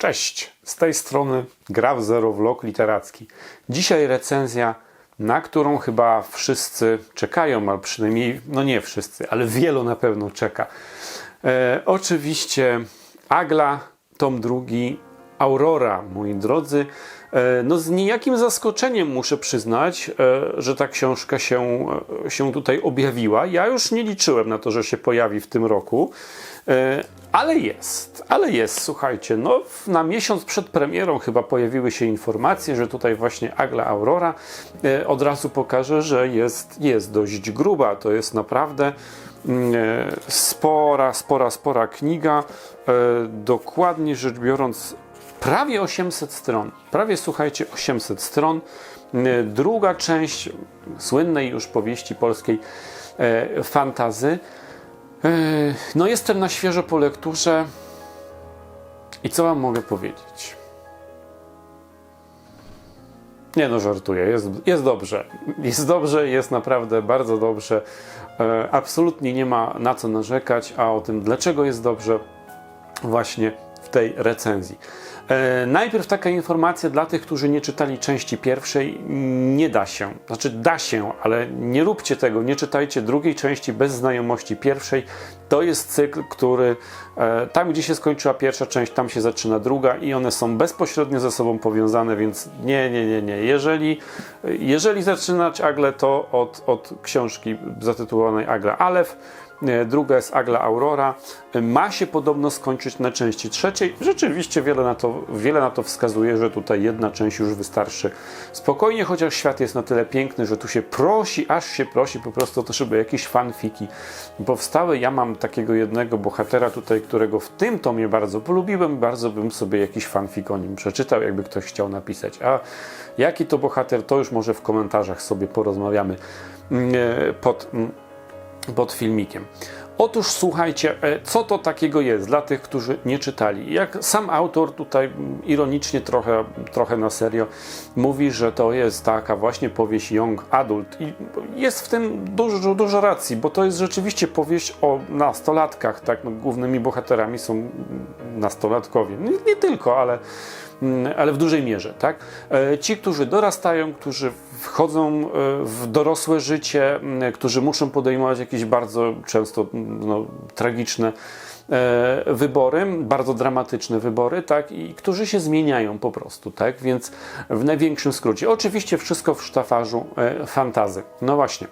Cześć, z tej strony Gra w Zero Vlog literacki. Dzisiaj recenzja, na którą chyba wszyscy czekają, ale przynajmniej, no nie wszyscy, ale wielu na pewno czeka. E, oczywiście Agla, tom drugi, Aurora, moi drodzy. E, No z niejakim zaskoczeniem muszę przyznać, e, że ta książka się, e, się tutaj objawiła. Ja już nie liczyłem na to, że się pojawi w tym roku, ale jest, ale jest, słuchajcie, no na miesiąc przed premierą chyba pojawiły się informacje, że tutaj właśnie Agla Aurora od razu pokaże, że jest, jest dość gruba, to jest naprawdę mm, spora, spora, spora kniga, dokładnie rzecz biorąc prawie 800 stron. Prawie słuchajcie, 800 stron. E, Druga część słynnej już powieści polskiej e, fantazy. E, No, jestem na świeżo po lekturze. I co Wam mogę powiedzieć? Nie no, żartuję. Jest, jest dobrze. Jest dobrze, jest naprawdę bardzo dobrze. E, absolutnie nie ma na co narzekać, a o tym, dlaczego jest dobrze, właśnie w tej recenzji. E, najpierw taka informacja dla tych, którzy nie czytali części pierwszej. Nie da się, znaczy da się, ale nie róbcie tego, nie czytajcie drugiej części bez znajomości pierwszej. To jest cykl, który e, tam, gdzie się skończyła pierwsza część, tam się zaczyna druga i one są bezpośrednio ze sobą powiązane, więc nie, nie, nie, nie. Jeżeli, jeżeli zaczynać Agle, to od, od książki zatytułowanej Agla Alef. E, Druga jest Agla Aurora. E, Ma się podobno skończyć na części trzeciej. Rzeczywiście wiele na, to, wiele na to wskazuje, że tutaj jedna część już wystarczy. Spokojnie, chociaż świat jest na tyle piękny, że tu się prosi, aż się prosi po prostu o to, żeby jakieś fanfiki powstały. Ja mam takiego jednego bohatera tutaj, którego w tym tomie bardzo polubiłem. Bardzo bym sobie jakiś fanfik o nim przeczytał, jakby ktoś chciał napisać. A jaki to bohater, to już może w komentarzach sobie porozmawiamy mm, e, pod mm, pod filmikiem. Otóż słuchajcie, e, co to takiego jest dla tych, którzy nie czytali. Jak sam autor tutaj ironicznie trochę, trochę na serio mówi, że to jest taka właśnie powieść young adult i jest w tym dużo, dużo racji, bo to jest rzeczywiście powieść o nastolatkach, tak, no, głównymi bohaterami są nastolatkowie. Nie, nie tylko, ale Mm, ale w dużej mierze, tak? E, Ci, którzy dorastają, którzy wchodzą e, w dorosłe życie, którzy muszą podejmować jakieś bardzo często no, tragiczne e, wybory, bardzo dramatyczne wybory, tak? I którzy się zmieniają po prostu, tak? Więc w największym skrócie. Oczywiście wszystko w sztafarzu e, fantazy. No właśnie.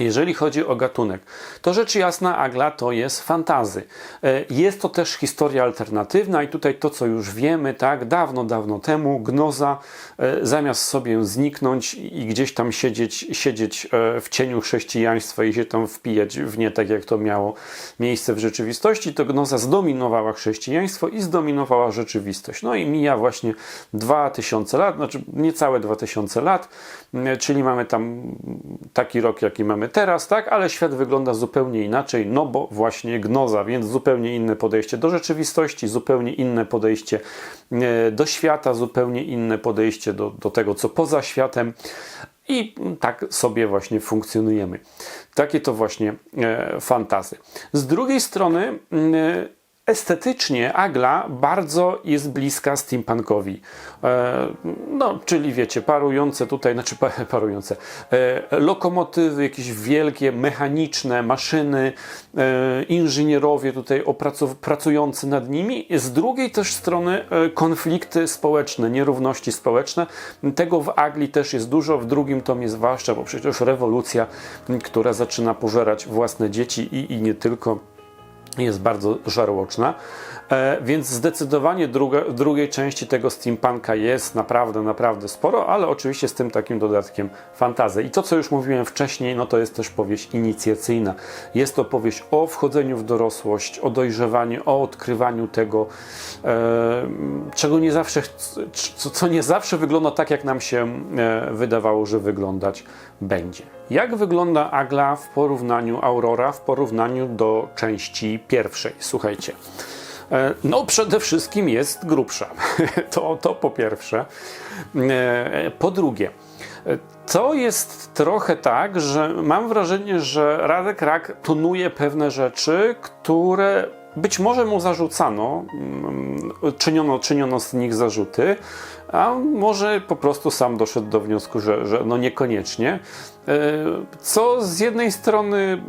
Jeżeli chodzi o gatunek, to rzecz jasna, Agla to jest fantazy. E, Jest to też historia alternatywna i tutaj to, co już wiemy, tak, dawno, dawno temu Gnoza e, zamiast sobie zniknąć i gdzieś tam siedzieć, siedzieć e, w cieniu chrześcijaństwa i się tam wpijać w nie, tak jak to miało miejsce w rzeczywistości, to Gnoza zdominowała chrześcijaństwo i zdominowała rzeczywistość. No i mija właśnie 2000 lat, znaczy niecałe 2000 lat, czyli mamy tam taki rok, jaki mamy teraz, tak, ale świat wygląda zupełnie inaczej, no bo właśnie gnoza, więc zupełnie inne podejście do rzeczywistości, zupełnie inne podejście e, do świata, zupełnie inne podejście do, do tego, co poza światem. I tak sobie właśnie funkcjonujemy. Takie to właśnie e, fantazy. Z drugiej strony, mm, e, estetycznie Agla bardzo jest bliska steampunkowi. E, no, czyli wiecie, parujące tutaj, znaczy pa- parujące, e, lokomotywy, jakieś wielkie, mechaniczne maszyny, e, inżynierowie tutaj pracujący nad nimi. Z drugiej też strony konflikty społeczne, nierówności społeczne. Tego w Agli też jest dużo, w drugim tomie zwłaszcza, bo przecież rewolucja, która zaczyna pożerać własne dzieci i, i nie tylko jest bardzo żarłoczna. E, więc zdecydowanie druga, drugiej części tego steampunka jest naprawdę, naprawdę sporo, ale oczywiście z tym takim dodatkiem fantazy. I to, co już mówiłem wcześniej, no to jest też powieść inicjacyjna. Jest to powieść o wchodzeniu w dorosłość, o dojrzewaniu, o odkrywaniu tego, e, czego nie zawsze, co nie zawsze wygląda tak, jak nam się e, wydawało, że wyglądać będzie. Jak wygląda Agla w porównaniu Aurora, w porównaniu do części pierwszej? Słuchajcie. E, No, przede wszystkim jest grubsza. To, to po pierwsze. E, Po drugie, e, to jest trochę tak, że mam wrażenie, że Radek Rak tonuje pewne rzeczy, które być może mu zarzucano, mm, czyniono, czyniono z nich zarzuty, a może po prostu sam doszedł do wniosku, że, że no niekoniecznie. E, Co z jednej strony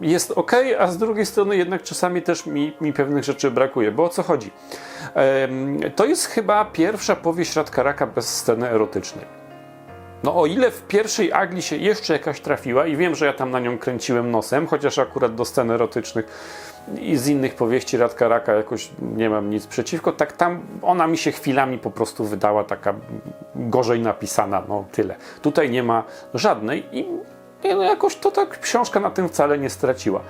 jest ok, a z drugiej strony jednak czasami też mi, mi pewnych rzeczy brakuje. Bo o co chodzi? To jest chyba pierwsza powieść Radka Raka bez sceny erotycznej. No o ile w pierwszej Agli się jeszcze jakaś trafiła i wiem, że ja tam na nią kręciłem nosem, chociaż akurat do scen erotycznych i z innych powieści Radka Raka jakoś nie mam nic przeciwko, tak tam ona mi się chwilami po prostu wydała taka gorzej napisana, no tyle. Tutaj nie ma żadnej i nie, no jakoś to tak książka na tym wcale nie straciła.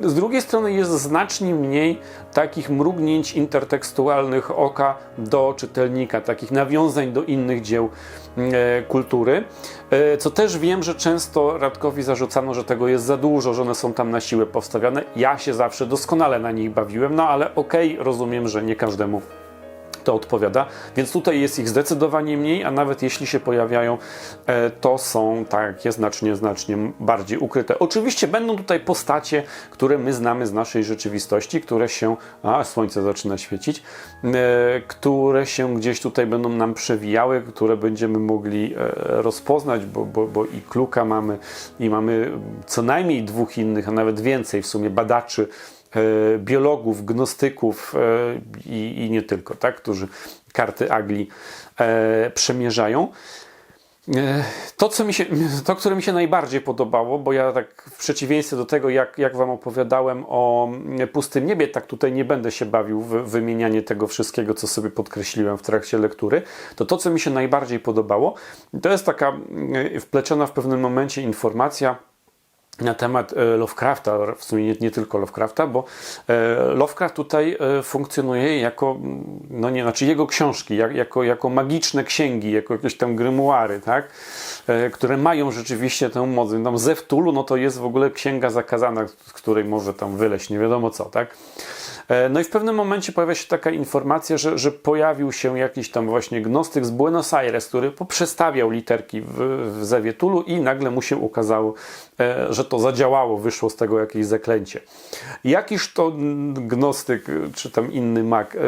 Z drugiej strony jest znacznie mniej takich mrugnięć intertekstualnych oka do czytelnika, takich nawiązań do innych dzieł e, kultury, e, co też wiem, że często Radkowi zarzucano, że tego jest za dużo, że one są tam na siłę powstawiane. Ja się zawsze doskonale na nich bawiłem, no ale okej, rozumiem, że nie każdemu to odpowiada, więc tutaj jest ich zdecydowanie mniej, a nawet jeśli się pojawiają, e, to są takie znacznie, znacznie bardziej ukryte. Oczywiście będą tutaj postacie, które my znamy z naszej rzeczywistości, które się, a słońce zaczyna świecić, e, które się gdzieś tutaj będą nam przewijały, które będziemy mogli e, rozpoznać, bo, bo, bo i Kluka mamy, i mamy co najmniej dwóch innych, a nawet więcej w sumie badaczy, biologów, gnostyków e, i, i nie tylko, tak, którzy karty Agli e, przemierzają. E, To, co mi się, to, które mi się najbardziej podobało, bo ja tak w przeciwieństwie do tego, jak, jak Wam opowiadałem o pustym niebie, tak tutaj nie będę się bawił w wymienianie tego wszystkiego, co sobie podkreśliłem w trakcie lektury, to to, co mi się najbardziej podobało, to jest taka e, wpleciona w pewnym momencie informacja, na temat e, Lovecrafta, w sumie nie, nie tylko Lovecrafta, bo e, Lovecraft tutaj e, funkcjonuje jako, no nie, znaczy jego książki, jak, jako, jako magiczne księgi, jako jakieś tam grymuary, tak, które mają rzeczywiście tę moc. Tam Zeftulu, no to jest w ogóle księga zakazana, z której może tam wyleść nie wiadomo co, tak. E, No i w pewnym momencie pojawia się taka informacja, że, że pojawił się jakiś tam właśnie gnostyk z Buenos Aires, który poprzestawiał literki w, w Zewie Tulu i nagle mu się ukazało, e, że to zadziałało, wyszło z tego jakieś zaklęcie. Jakiż to gnostyk, czy tam inny mag e,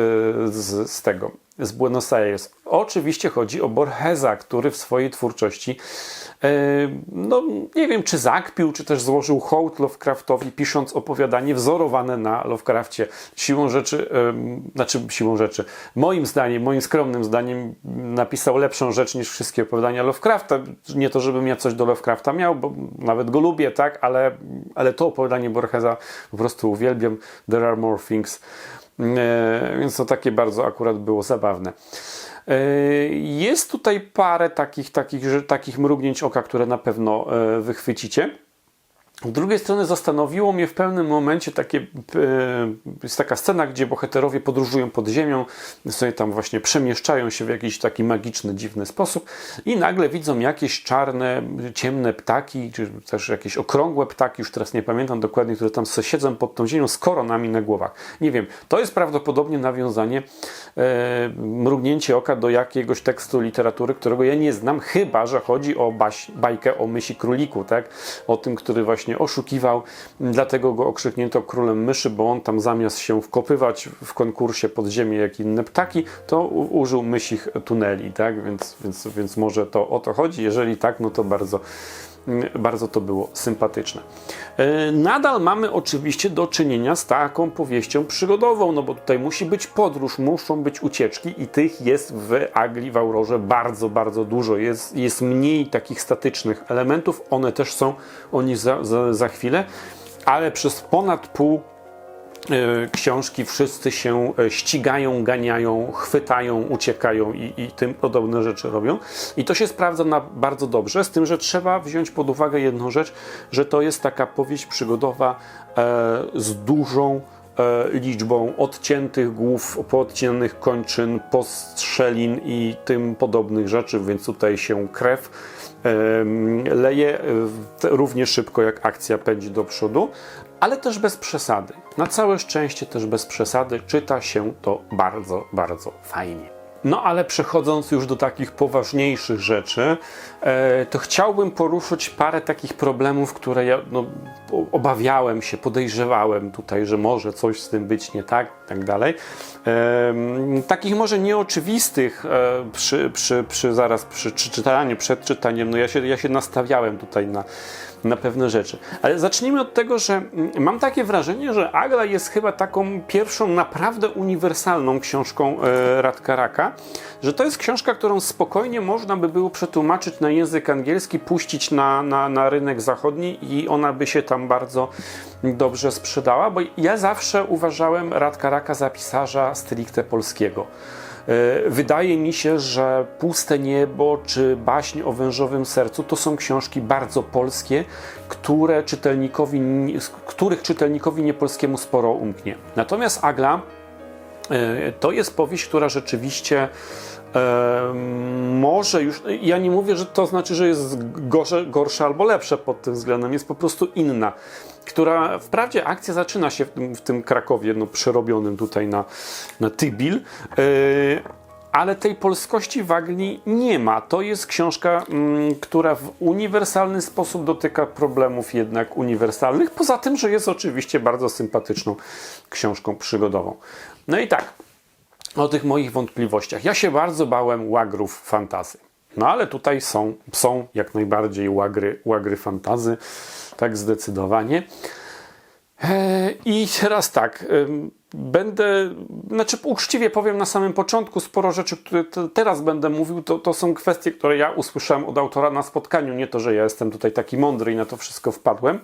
z, z tego, z Buenos Aires? Oczywiście chodzi o Borgesa, który w swojej twórczości e, no nie wiem, czy zakpił, czy też złożył hołd Lovecraftowi, pisząc opowiadanie wzorowane na Lovecrafcie. Siłą rzeczy, znaczy siłą rzeczy, moim zdaniem, moim skromnym zdaniem napisał lepszą rzecz niż wszystkie opowiadania Lovecrafta. Nie to, żebym ja coś do Lovecrafta miał, bo nawet go lubię, tak, ale, ale to opowiadanie Borgesa po prostu uwielbiam. There are more things. E, więc to takie bardzo akurat było zabawne. E, Jest tutaj parę takich, takich, takich mrugnięć oka, które na pewno e, wychwycicie. Z drugiej strony zastanowiło mnie w pewnym momencie takie, e, jest taka scena, gdzie bohaterowie podróżują pod ziemią, sobie tam właśnie przemieszczają się w jakiś taki magiczny, dziwny sposób i nagle widzą jakieś czarne, ciemne ptaki, czy też jakieś okrągłe ptaki, już teraz nie pamiętam dokładnie, które tam siedzą pod tą ziemią z koronami na głowach. Nie wiem, to jest prawdopodobnie nawiązanie, e, mrugnięcie oka do jakiegoś tekstu literatury, którego ja nie znam, chyba, że chodzi o baś, bajkę o mysi króliku, tak? O tym, który właśnie oszukiwał, dlatego go okrzyknięto królem myszy, bo on tam zamiast się wkopywać w konkursie pod ziemię jak inne ptaki, to użył mysich tuneli, tak? Więc, więc, więc może to o to chodzi. Jeżeli tak, no to bardzo, bardzo to było sympatyczne. E, Nadal mamy oczywiście do czynienia z taką powieścią przygodową, no bo tutaj musi być podróż, muszą być ucieczki i tych jest w Agli, w Aurorze bardzo, bardzo dużo. Jest, jest mniej takich statycznych elementów, one też są o nich za, za, za chwilę, ale przez ponad pół książki wszyscy się e, ścigają, ganiają, chwytają, uciekają i, i tym podobne rzeczy robią. I to się sprawdza na bardzo dobrze, z tym, że trzeba wziąć pod uwagę jedną rzecz, że to jest taka powieść przygodowa e, z dużą e, liczbą odciętych głów, poodciętych kończyn, postrzelin i tym podobnych rzeczy, więc tutaj się krew leje e, równie szybko jak akcja pędzi do przodu, ale też bez przesady. Na całe szczęście też bez przesady czyta się to bardzo, bardzo fajnie. No ale przechodząc już do takich poważniejszych rzeczy, e, to chciałbym poruszyć parę takich problemów, które ja no, obawiałem się, podejrzewałem tutaj, że może coś z tym być nie tak, tak dalej. Takich może nieoczywistych e, przy, przy, przy zaraz przy czytaniu, przed czytaniem, no ja się, ja się nastawiałem tutaj na, na pewne rzeczy. Ale zacznijmy od tego, że mm, mam takie wrażenie, że Agla jest chyba taką pierwszą naprawdę uniwersalną książką e, Radka Raka, że to jest książka, którą spokojnie można by było przetłumaczyć na język angielski, puścić na, na, na rynek zachodni i ona by się tam bardzo dobrze sprzedała, bo ja zawsze uważałem Radka Raka za pisarza stricte polskiego. E, Wydaje mi się, że Puste Niebo czy Baśń o wężowym sercu to są książki bardzo polskie, które czytelnikowi, których czytelnikowi niepolskiemu sporo umknie. Natomiast Agla e, to jest powieść, która rzeczywiście e, może już. Ja nie mówię, że to znaczy, że jest gorsze, gorsza albo lepsza pod tym względem, jest po prostu inna. Która wprawdzie akcja zaczyna się w tym, w tym Krakowie, no, przerobionym tutaj na, na Tybil, e, ale tej polskości w Agni nie ma. To jest książka, mm, która w uniwersalny sposób dotyka problemów jednak uniwersalnych, poza tym, że jest oczywiście bardzo sympatyczną książką przygodową. No i tak, o tych moich wątpliwościach. Ja się bardzo bałem łagrów fantazy. No ale tutaj są, są jak najbardziej łagry, łagry fantazy, tak zdecydowanie. E, I teraz tak, będę, znaczy uczciwie powiem na samym początku, sporo rzeczy, które te- teraz będę mówił, to, to są kwestie, które ja usłyszałem od autora na spotkaniu. Nie to, że ja jestem tutaj taki mądry i na to wszystko wpadłem.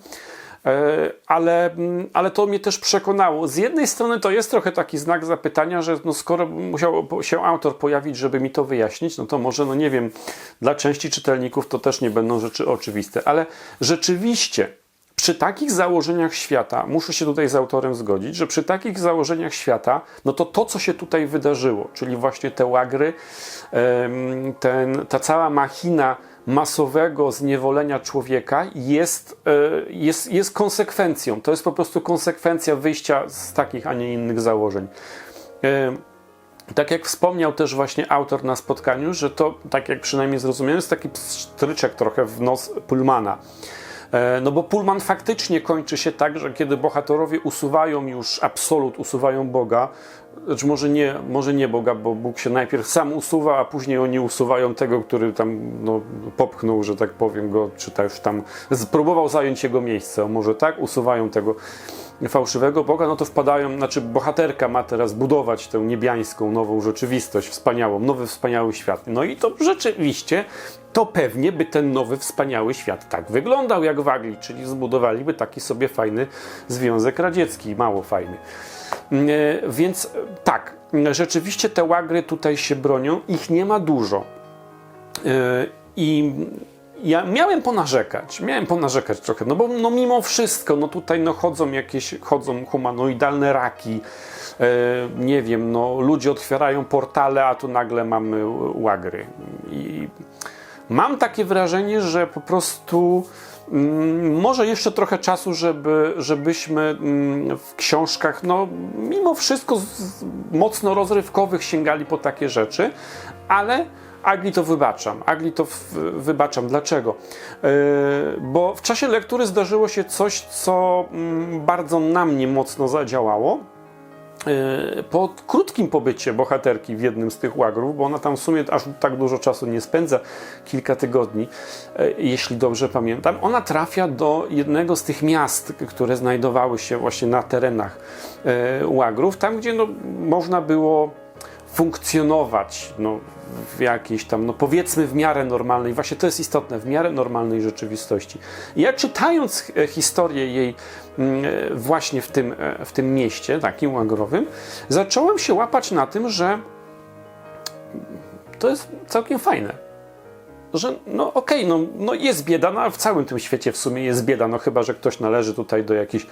E, Ale, mm, ale to mnie też przekonało. Z jednej strony to jest trochę taki znak zapytania, że no skoro musiał się autor pojawić, żeby mi to wyjaśnić, no to może, no nie wiem, dla części czytelników to też nie będą rzeczy oczywiste, ale rzeczywiście przy takich założeniach świata, muszę się tutaj z autorem zgodzić, że przy takich założeniach świata, no to to, co się tutaj wydarzyło, czyli właśnie te łagry, ten, ta cała machina masowego zniewolenia człowieka jest, e, jest, jest konsekwencją. To jest po prostu konsekwencja wyjścia z takich, a nie innych założeń. Em, tak jak wspomniał też właśnie autor na spotkaniu, że to, tak jak przynajmniej zrozumiałem, jest taki stryczek trochę w nos Pullmana. E, No bo Pullman faktycznie kończy się tak, że kiedy bohaterowie usuwają już absolut, usuwają Boga, znaczy może nie, może nie Boga, bo Bóg się najpierw sam usuwa, a później oni usuwają tego, który tam no, popchnął, że tak powiem, go, czy też tam spróbował zająć jego miejsce, może tak, usuwają tego fałszywego Boga, no to wpadają, znaczy bohaterka ma teraz budować tę niebiańską, nową rzeczywistość, wspaniałą, nowy, wspaniały świat. No i to rzeczywiście, to pewnie by ten nowy, wspaniały świat tak wyglądał jak w Agli, czyli zbudowaliby taki sobie fajny Związek Radziecki, mało fajny. Mm, e, Więc e, tak, rzeczywiście te łagry tutaj się bronią, ich nie ma dużo. Yy, I ja miałem ponarzekać, miałem ponarzekać trochę, no bo no mimo wszystko, no tutaj no chodzą jakieś, chodzą humanoidalne raki, yy, nie wiem, no ludzie otwierają portale, a tu nagle mamy łagry. I mam takie wrażenie, że po prostu mm, może jeszcze trochę czasu, żeby, żebyśmy mm, w książkach, no mimo wszystko z, mocno rozrywkowych sięgali po takie rzeczy, ale Agli to wybaczam. Agli to wybaczam. Dlaczego? Yy, bo w czasie lektury zdarzyło się coś, co mm, bardzo na mnie mocno zadziałało. Yy, Po krótkim pobycie bohaterki w jednym z tych łagrów, bo ona tam w sumie aż tak dużo czasu nie spędza, kilka tygodni, yy, jeśli dobrze pamiętam, ona trafia do jednego z tych miast, które znajdowały się właśnie na terenach łagrów, tam gdzie no, można było funkcjonować no, w jakiejś tam, no powiedzmy w miarę normalnej, właśnie to jest istotne, w miarę normalnej rzeczywistości. I ja czytając e, historię jej mm, e, właśnie w tym, e, w tym mieście, takim łagrowym, zacząłem się łapać na tym, że to jest całkiem fajne. Że no okej, no, no jest bieda, no a w całym tym świecie w sumie jest bieda, no chyba, że ktoś należy tutaj do jakiejś,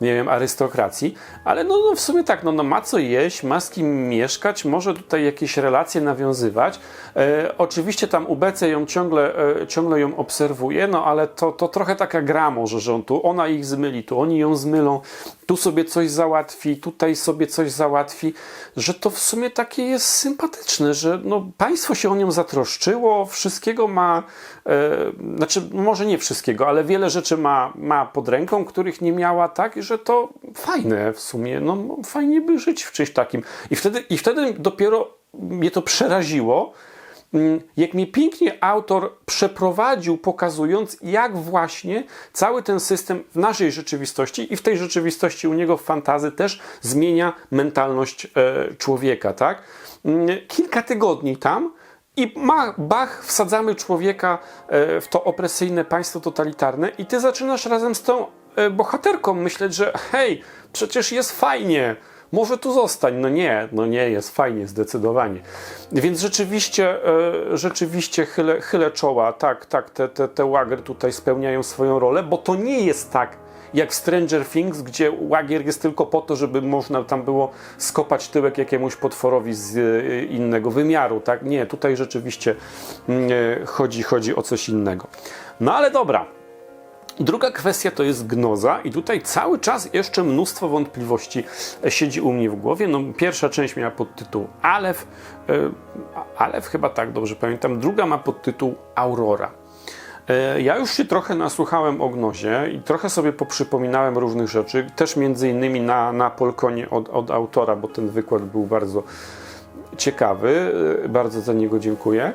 nie wiem, arystokracji, ale no, no w sumie tak, no, no ma co jeść, ma z kim mieszkać, może tutaj jakieś relacje nawiązywać. E, oczywiście tam UBC ją ciągle, e, ciągle ją obserwuje, no ale to, to trochę taka gra może, że on tu, ona ich zmyli, tu oni ją zmylą. Tu sobie coś załatwi, tutaj sobie coś załatwi, że to w sumie takie jest sympatyczne, że no, państwo się o nią zatroszczyło, wszystkiego ma, e, znaczy może nie wszystkiego, ale wiele rzeczy ma, ma pod ręką, których nie miała, tak, że to fajne w sumie, no fajnie by żyć w czymś takim. I wtedy, i wtedy dopiero mnie to przeraziło, jak mnie pięknie autor przeprowadził, pokazując, jak właśnie cały ten system w naszej rzeczywistości i w tej rzeczywistości u niego w fantazy też zmienia mentalność e, człowieka, tak? Mm, kilka tygodni tam i ma, bach, wsadzamy człowieka e, w to opresyjne państwo totalitarne i ty zaczynasz razem z tą e, bohaterką myśleć, że hej, przecież jest fajnie, może tu zostań. No nie, no nie, jest fajnie, zdecydowanie. Więc rzeczywiście, e, rzeczywiście chylę, chylę czoła. Tak, tak, te, te, te łagry tutaj spełniają swoją rolę, bo to nie jest tak, jak w Stranger Things, gdzie łagier jest tylko po to, żeby można tam było skopać tyłek jakiemuś potworowi z e, innego wymiaru, tak? Nie, tutaj rzeczywiście mm, e, chodzi, chodzi o coś innego. No ale dobra, Druga kwestia to jest gnoza i tutaj cały czas jeszcze mnóstwo wątpliwości siedzi u mnie w głowie. No, pierwsza część miała podtytuł Alef, e, Alef chyba tak dobrze pamiętam, druga ma podtytuł Aurora. E, ja już się trochę nasłuchałem o gnozie i trochę sobie poprzypominałem różnych rzeczy, też między innymi na, na Polkonie od, od autora, bo ten wykład był bardzo ciekawy, e, bardzo za niego dziękuję.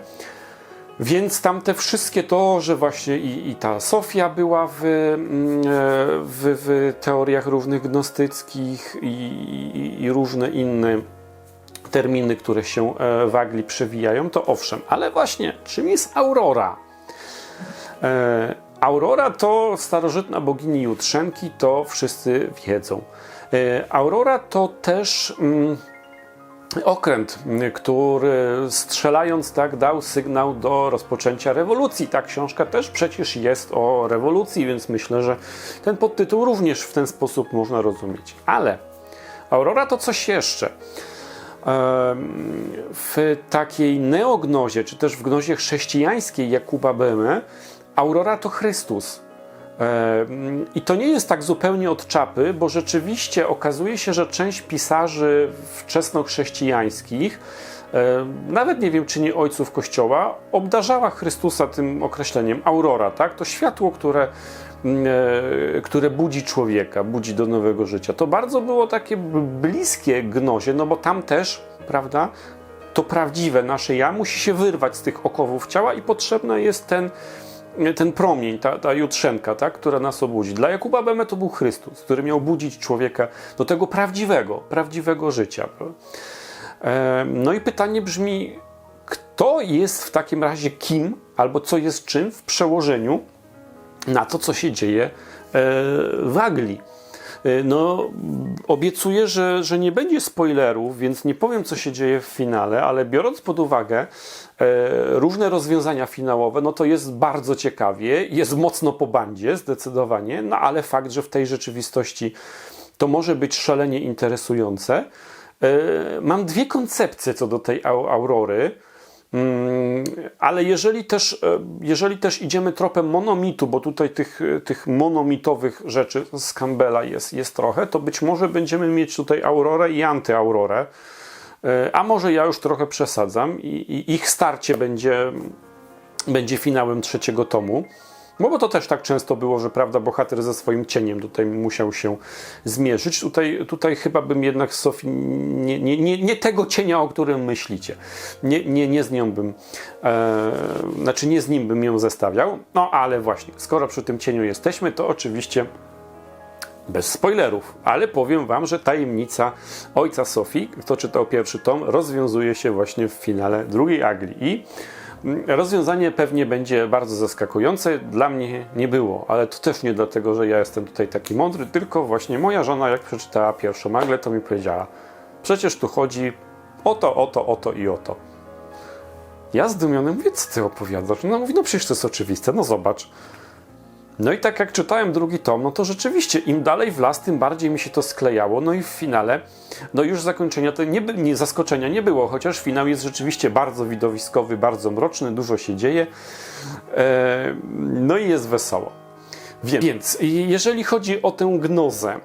Więc tam te wszystkie to, że właśnie i, i ta Sofia była w, mm, w, w teoriach różnych gnostyckich i, i, i, różne inne terminy, które się e, w Agli przewijają, to owszem. Ale właśnie, czym jest Aurora? E, Aurora to starożytna bogini Jutrzenki, to wszyscy wiedzą. E, Aurora to też... Mm, okręt, który strzelając tak dał sygnał do rozpoczęcia rewolucji. Ta książka też przecież jest o rewolucji, więc myślę, że ten podtytuł również w ten sposób można rozumieć. Ale Aurora to coś jeszcze. W takiej neognozie, czy też w gnozie chrześcijańskiej Jakuba Beme, Aurora to Chrystus. I to nie jest tak zupełnie od czapy, bo rzeczywiście okazuje się, że część pisarzy wczesnochrześcijańskich, nawet nie wiem czy nie ojców Kościoła, obdarzała Chrystusa tym określeniem aurora, tak? To światło, które, e, które budzi człowieka, budzi do nowego życia. To bardzo było takie bliskie gnozie, no bo tam też, prawda, to prawdziwe nasze ja musi się wyrwać z tych okowów ciała i potrzebny jest ten ten promień, ta, ta jutrzenka, tak, która nas obudzi. Dla Jakuba Beme to był Chrystus, który miał budzić człowieka do tego prawdziwego, prawdziwego życia. No i pytanie brzmi, kto jest w takim razie kim, albo co jest czym w przełożeniu na to, co się dzieje e, w Anglii. E, no, obiecuję, że, że nie będzie spoilerów, więc nie powiem, co się dzieje w finale, ale biorąc pod uwagę e, różne rozwiązania finałowe, no to jest bardzo ciekawie, jest mocno po bandzie, zdecydowanie, no ale fakt, że w tej rzeczywistości to może być szalenie interesujące. E, mam dwie koncepcje co do tej aurory. Mm, ale jeżeli też, e, jeżeli też idziemy tropem monomitu, bo tutaj tych, tych monomitowych rzeczy z Campbella jest, jest trochę, to być może będziemy mieć tutaj aurorę i antyaurorę. E, a może ja już trochę przesadzam i, i ich starcie będzie, będzie finałem trzeciego tomu. No bo to też tak często było, że prawda, bohater ze swoim cieniem tutaj musiał się zmierzyć. Tutaj, tutaj chyba bym jednak Sofii nie, nie, nie, nie tego cienia, o którym myślicie. Nie, nie, nie z nią bym, e, znaczy nie z nim bym ją zestawiał. No ale właśnie, skoro przy tym cieniu jesteśmy, to oczywiście bez spoilerów, ale powiem Wam, że tajemnica ojca Sofii, kto czytał pierwszy tom, rozwiązuje się właśnie w finale drugiej Agli. I Rozwiązanie pewnie będzie bardzo zaskakujące. Dla mnie nie było, ale to też nie dlatego, że ja jestem tutaj taki mądry, tylko właśnie moja żona, jak przeczytała pierwszą maglę, to mi powiedziała: Przecież tu chodzi o to, o to, o to i o to. Ja zdumiony mówię, co ty opowiadasz? No mówi, no przecież to jest oczywiste, no zobacz. No i tak jak czytałem drugi tom, no to rzeczywiście im dalej w las, tym bardziej mi się to sklejało. No i w finale, no już zakończenia to nie, nie, zaskoczenia nie było, chociaż finał jest rzeczywiście bardzo widowiskowy, bardzo mroczny, dużo się dzieje. E, no i jest wesoło. Więc jeżeli chodzi o tę gnozę,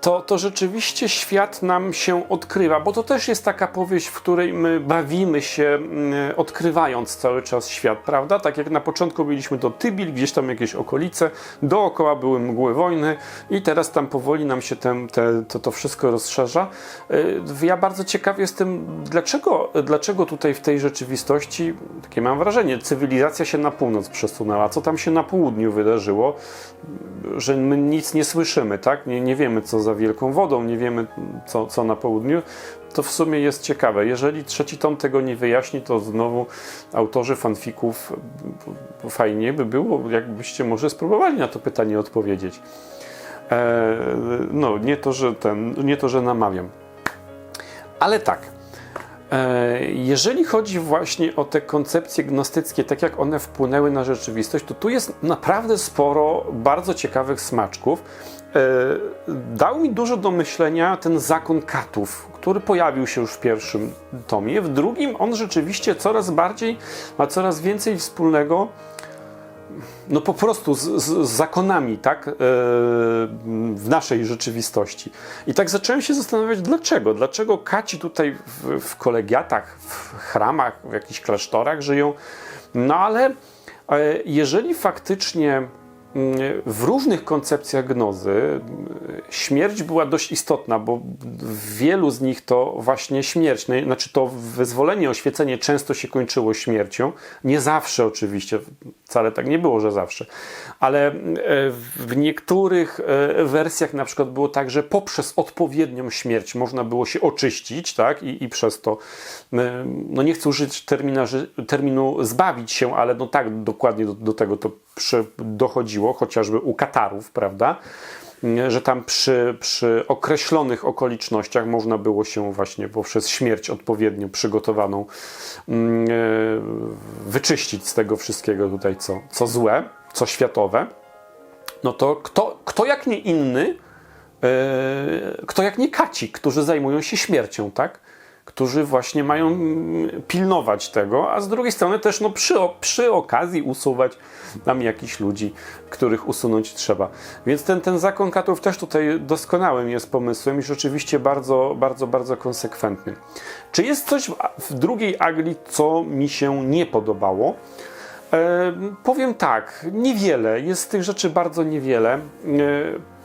to, to rzeczywiście świat nam się odkrywa, bo to też jest taka powieść, w której my bawimy się mm, odkrywając cały czas świat, prawda? Tak jak na początku byliśmy do Tybil, gdzieś tam jakieś okolice, dookoła były mgły wojny i teraz tam powoli nam się ten, te, to, to wszystko rozszerza. Y, Ja bardzo ciekaw jestem, dlaczego, dlaczego tutaj w tej rzeczywistości, takie mam wrażenie, cywilizacja się na północ przesunęła, co tam się na południu wydarzyło, że my nic nie słyszymy, tak? Nie, nie wiemy, co za wielką wodą, nie wiemy, co, co na południu. To w sumie jest ciekawe. Jeżeli trzeci tom tego nie wyjaśni, to znowu autorzy fanfików fajnie by było, jakbyście może spróbowali na to pytanie odpowiedzieć. E, no, nie to, że ten, nie to, że namawiam. Ale tak. E, Jeżeli chodzi właśnie o te koncepcje gnostyckie, tak jak one wpłynęły na rzeczywistość, to tu jest naprawdę sporo bardzo ciekawych smaczków. E, Dał mi dużo do myślenia ten zakon katów, który pojawił się już w pierwszym tomie. W drugim on rzeczywiście coraz bardziej ma coraz więcej wspólnego no po prostu z, z, z zakonami, tak, e, w naszej rzeczywistości. I tak zacząłem się zastanawiać, dlaczego? Dlaczego kaci tutaj w, w kolegiatach, w chramach, w jakichś klasztorach żyją? No ale e, jeżeli faktycznie w różnych koncepcjach gnozy mm, śmierć była dość istotna, bo w wielu z nich to właśnie śmierć, no, znaczy to wyzwolenie, oświecenie często się kończyło śmiercią. Nie zawsze oczywiście, wcale tak nie było, że zawsze, ale e, w niektórych e, wersjach na przykład było tak, że poprzez odpowiednią śmierć można było się oczyścić, tak, i, i przez to, e, no nie chcę użyć termina, terminu zbawić się, ale no tak dokładnie do, do tego to dochodziło, chociażby u Katarów, prawda? że tam przy, przy określonych okolicznościach można było się właśnie poprzez śmierć odpowiednio przygotowaną mm, e, wyczyścić z tego wszystkiego tutaj, co, co złe, co światowe. No to kto, kto jak nie inny, e, kto jak nie kaci, którzy zajmują się śmiercią, tak? Którzy właśnie mają mm, pilnować tego, a z drugiej strony też no, przy, przy okazji usuwać tam jakichś ludzi, których usunąć trzeba. Więc ten, ten zakon katów też tutaj doskonałym jest pomysłem i rzeczywiście bardzo, bardzo, bardzo konsekwentnym. Czy jest coś w, w drugiej Agli, co mi się nie podobało? E, powiem tak, niewiele, jest tych rzeczy bardzo niewiele. E,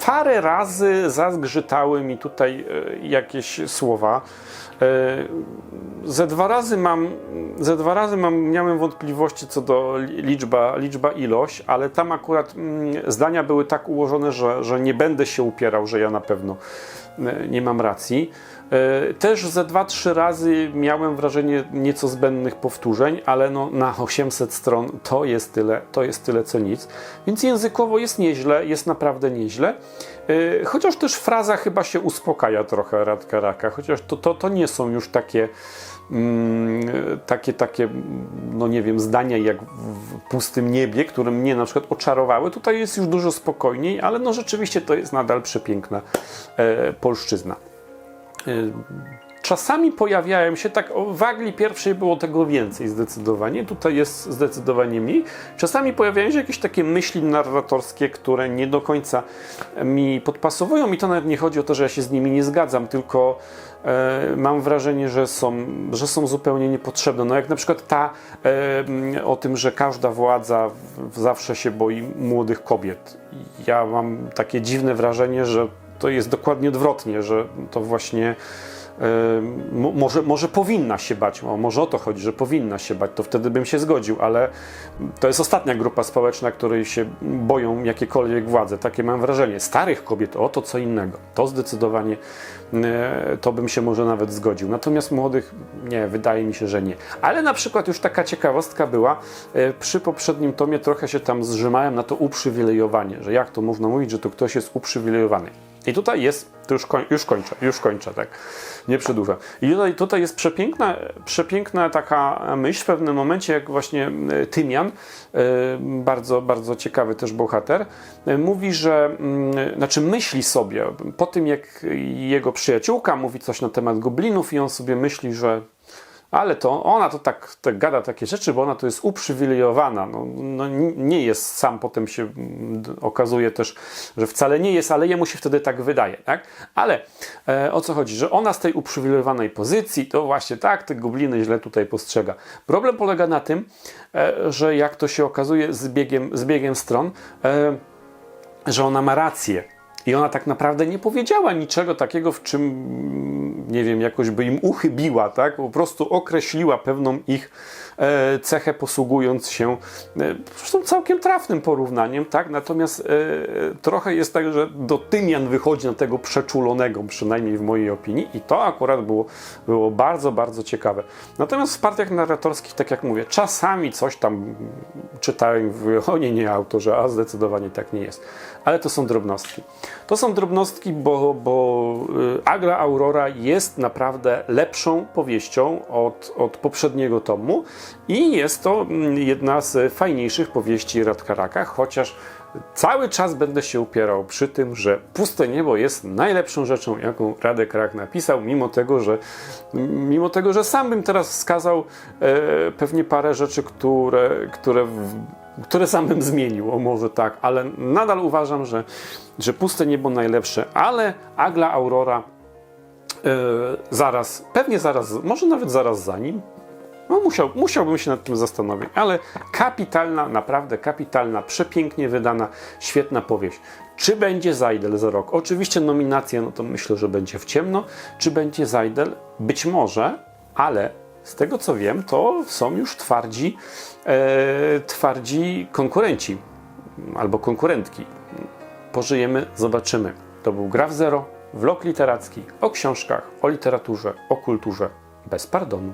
parę razy zazgrzytały mi tutaj e, jakieś słowa. E, ze dwa razy mam, ze dwa razy mam, miałem wątpliwości co do li- liczba, liczba ilość, ale tam akurat mm, zdania były tak ułożone, że, że nie będę się upierał, że ja na pewno e, nie mam racji. E, Też ze dwa, trzy razy miałem wrażenie nieco zbędnych powtórzeń, ale no na 800 stron to jest tyle, to jest tyle co nic. Więc językowo jest nieźle, jest naprawdę nieźle. Chociaż też fraza chyba się uspokaja trochę Radka Raka, chociaż to, to, to nie są już takie mm, takie, takie, no nie wiem, zdania jak w pustym niebie, które mnie na przykład oczarowały. Tutaj jest już dużo spokojniej, ale no rzeczywiście to jest nadal przepiękna e, polszczyzna. Y, Czasami pojawiają się, tak o, w Agli pierwszej było tego więcej zdecydowanie, tutaj jest zdecydowanie mniej. Czasami pojawiają się jakieś takie myśli narratorskie, które nie do końca mi podpasowują i to nawet nie chodzi o to, że ja się z nimi nie zgadzam, tylko e, mam wrażenie, że są, że są zupełnie niepotrzebne. No jak na przykład ta e, o tym, że każda władza zawsze się boi młodych kobiet. Ja mam takie dziwne wrażenie, że to jest dokładnie odwrotnie, że to właśnie e, może, może powinna się bać, może o to chodzi, że powinna się bać, to wtedy bym się zgodził, ale to jest ostatnia grupa społeczna, której się boją jakiekolwiek władze. Takie mam wrażenie. Starych kobiet, o to co innego. To zdecydowanie to bym się może nawet zgodził. Natomiast młodych, nie, wydaje mi się, że nie. Ale na przykład już taka ciekawostka była, e, przy poprzednim tomie trochę się tam zrzymałem na to uprzywilejowanie, że jak to można mówić, że to ktoś jest uprzywilejowany. I tutaj jest, to już, koń, już kończę, już kończę, tak, nie przedłużam. I tutaj, tutaj jest przepiękna, przepiękna taka myśl w pewnym momencie, jak właśnie e, Tymian, e, bardzo, bardzo ciekawy też bohater, e, mówi, że, mm, znaczy myśli sobie, po tym jak jego przyjaciółka mówi coś na temat goblinów i on sobie myśli, że ale to ona to tak, tak gada takie rzeczy, bo ona to jest uprzywilejowana. No, no nie jest, sam potem się okazuje też, że wcale nie jest, ale jemu się wtedy tak wydaje, tak? Ale e, o co chodzi? Że ona z tej uprzywilejowanej pozycji, to właśnie tak, te gobliny źle tutaj postrzega. Problem polega na tym, e, że jak to się okazuje z biegiem, z biegiem stron, e, że ona ma rację. I ona tak naprawdę nie powiedziała niczego takiego, w czym, nie wiem, jakoś by im uchybiła, tak? Po prostu określiła pewną ich cechę, posługując się e, zresztą całkiem trafnym porównaniem, tak? Natomiast e, trochę jest tak, że do Tymian wychodzi na tego przeczulonego, przynajmniej w mojej opinii, i to akurat było, było bardzo, bardzo ciekawe. Natomiast w partiach narratorskich, tak jak mówię, czasami coś tam czytałem, o nie, nie autorze, a zdecydowanie tak nie jest. Ale to są drobnostki. To są drobnostki, bo, bo Agra Aurora jest naprawdę lepszą powieścią od, od poprzedniego tomu i jest to mm, jedna z fajniejszych powieści Radkaraka, chociaż cały czas będę się upierał przy tym, że Puste Niebo jest najlepszą rzeczą, jaką Radek Rak napisał, mimo tego, że, mimo tego, że sam bym teraz wskazał e, pewnie parę rzeczy, które, które które sam bym zmienił, o może tak, ale nadal uważam, że, że Puste Niebo najlepsze, ale Agla Aurora e, zaraz, pewnie zaraz, może nawet zaraz za nim, no musiał, musiałbym się nad tym zastanowić, ale kapitalna, naprawdę kapitalna, przepięknie wydana, świetna powieść. Czy będzie Zajdel za rok? Oczywiście nominacja, no to myślę, że będzie w ciemno. Czy będzie Zajdel? Być może, ale z tego co wiem, to są już twardzi, e, twardzi konkurenci albo konkurentki. Pożyjemy, zobaczymy. To był Graf Zero, vlog literacki o książkach, o literaturze, o kulturze bez pardonu.